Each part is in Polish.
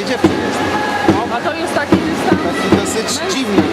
młodszej jest. No. A to jest taki dystans? Taki dosyć dziwny.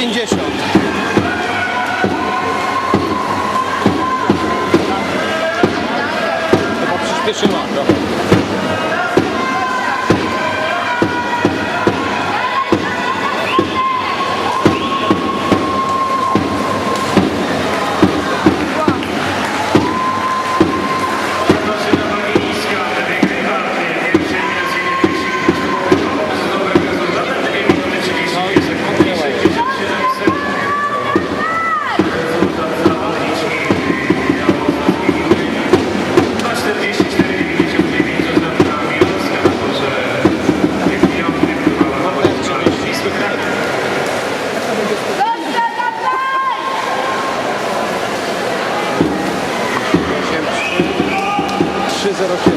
50. Chyba przyspieszyła. 0